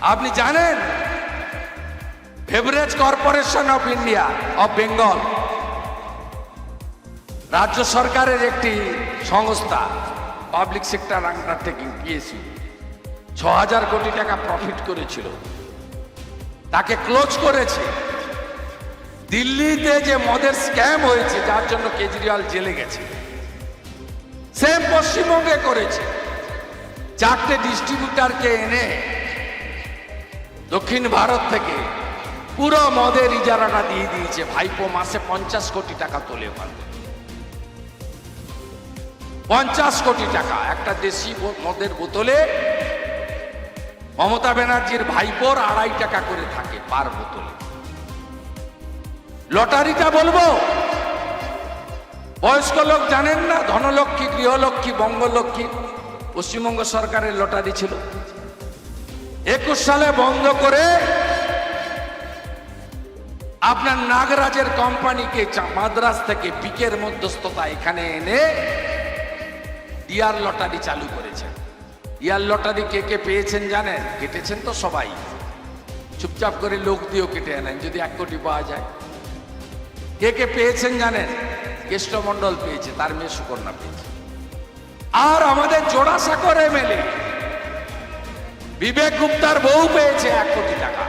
আপনি জানেন? Beverage corporation of India of Bengal রাজ্য সরকারের একটি সংস্থা পাবলিক সেক্টর আন্ডারটেকিং পিএসইউ ছ হাজার কোটি টাকা প্রফিট করেছিল। তাকে ক্লোজ করেছে। দিল্লিতে যে মদের স্ক্যাম হয়েছে, যার জন্য কেজরিওয়াল জেলে গেছে। সেম পশ্চিমবঙ্গে করেছে। চারটে ডিস্ট্রিবিউটারকে এনে দক্ষিণ ভারত থেকে পুরো মদের ইজারাটা দিয়ে দিয়েছে। ভাইপো মাসে পঞ্চাশ কোটি টাকা তোলে ওখান পঞ্চাশ কোটি টাকা একটা দেশি মদের বোতলে মমতা ব্যানার্জির ভাইপোর আড়াই টাকা করে থাকে পার বোতলে। লটারিটা বলব? বয়স্ক লোক জানেন না, ধনলক্ষ্মী, গৃহলক্ষ্মী, বঙ্গলক্ষ্মী, পশ্চিমবঙ্গ সরকারের লটারি ছিল। একুশ সালে বন্ধ করে আপনার নাগরাজের কোম্পানিকে মাদ্রাজ থেকে পিকের মধ্যস্থতা এখানে এনে ডিয়ার লটারি চালু করেছেন। ডিয়ার লটারি কে কে পেয়েছেন জানেন? কেটেছেন তো সবাই। চুপচাপ করে লোক দিয়েও কেটে আনেন, যদি এক কোটি পাওয়া যায়। কে কে পেয়েছেন জানেন? কেষ্টমণ্ডল পেয়েছে, তার মেয়ে সুকন্যা পেয়েছে। আর আমাদের জোড়াসাঁকর এমএলএ বিবেক গুপ্তার বউ পেয়েছে এক কোটি টাকা।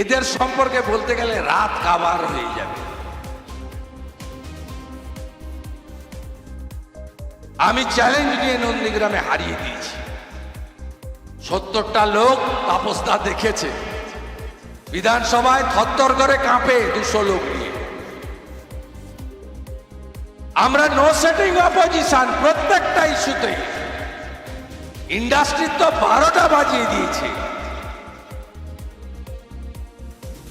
এদের সম্পর্কে বলতে গেলে রাত কাবার হয়ে যাবে। আমি চ্যালেঞ্জ নিয়ে নন্দীগ্রামে হারিয়ে দিয়েছি। সত্তরটা লোক তাপসদা দেখেছে। বিধানসভায় থরথর করে কাঁপে দুশো লোক নিয়ে। আমরা নো সেটিং অপোজিশন প্রত্যেকটা ইস্যুতে ইন্ডাস্ট্রির তো বারোটা বাজিয়ে দিয়েছে।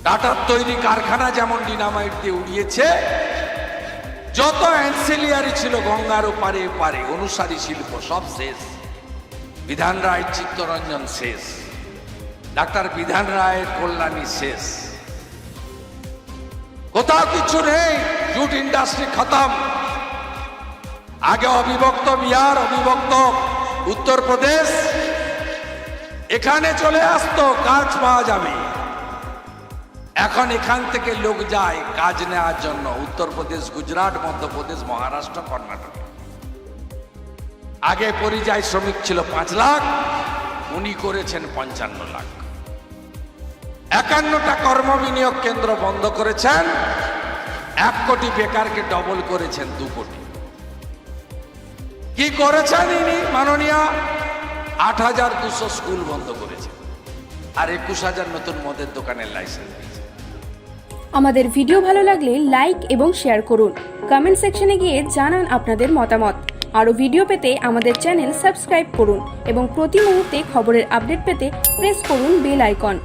টাটার তৈরি কারখানা যেমন ডিনামাইট দিয়ে উড়িয়েছে, যত অ্যান্সেলিয়ারি ছিল গঙ্গার ওপারে পারে অনুসারী শিল্প সব শেষ। বিধান রায় চিত্তরঞ্জন শেষ। ডাক্তার বিধান রায়ের কল্যাণী শেষ। কোথাও কিছু নেই, জুট ইন্ডাস্ট্রি খতম। আগে অবিভক্ত, বিহার অবিভক্ত। উত্তরপ্রদেশ, এখানে চলে আসতো কাজ পাওয়া যাবে। এখন এখান থেকে লোক যায় কাজ নেওয়ার জন্য, উত্তরপ্রদেশ, গুজরাট, মধ্যপ্রদেশ, মহারাষ্ট্র, কর্ণাটক। আগে পরিযায়ী শ্রমিক ছিল পাঁচ লাখ, উনি করেছেন পঞ্চান্ন লাখ। একান্নটা কর্ম বিনিয়োগ কেন্দ্র বন্ধ করেছেন, এক কোটি বেকারকে ডবল করেছেন দু কোটি। কি করেছেন ইনি? মাননীয়, আট হাজার দুশো স্কুল বন্ধ করেছেন আর একুশ হাজার নতুন মদের দোকানের লাইসেন্স আমাদের ভিডিও ভালো লাগলে লাইক এবং শেয়ার করুন। কমেন্ট সেকশনে গিয়ে জানান আপনাদের মতামত। আরও ভিডিও পেতে আমাদের চ্যানেল সাবস্ক্রাইব করুন এবং প্রতি মুহূর্তে খবরের আপডেট পেতে প্রেস করুন বেল আইকন।